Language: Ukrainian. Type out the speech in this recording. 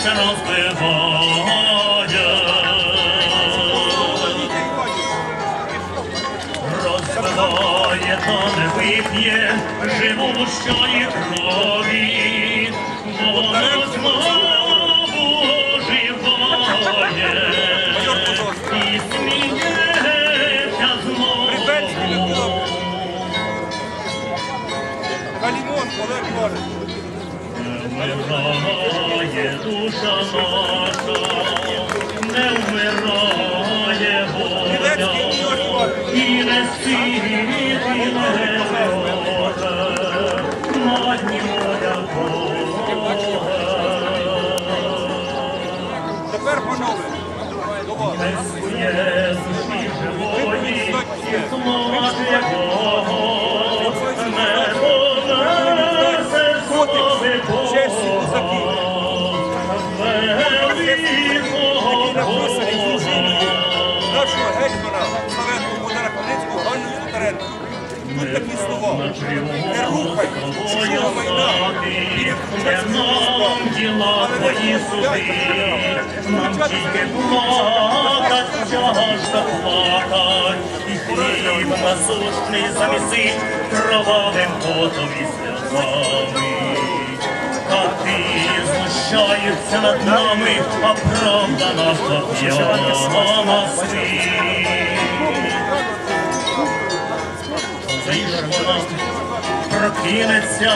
ще розбиває. Розбиває, то не вип'є живущої крові, воно знову живає. І сміється знову. Калімон, Олег Іванович. Душа наша, не вмирає і не світ, і не Боже, матні моя Тепер, панове, до вас. Є душі живої, слова якого Тут такі слова. Не рухай чужого майна. І не включайся в тільки плакать, тяжко плакать, і хліб насущний замісить кровавим потом і сльозами. А ти знущаються над нами, а правда наша п'яна спить. Прокинеться,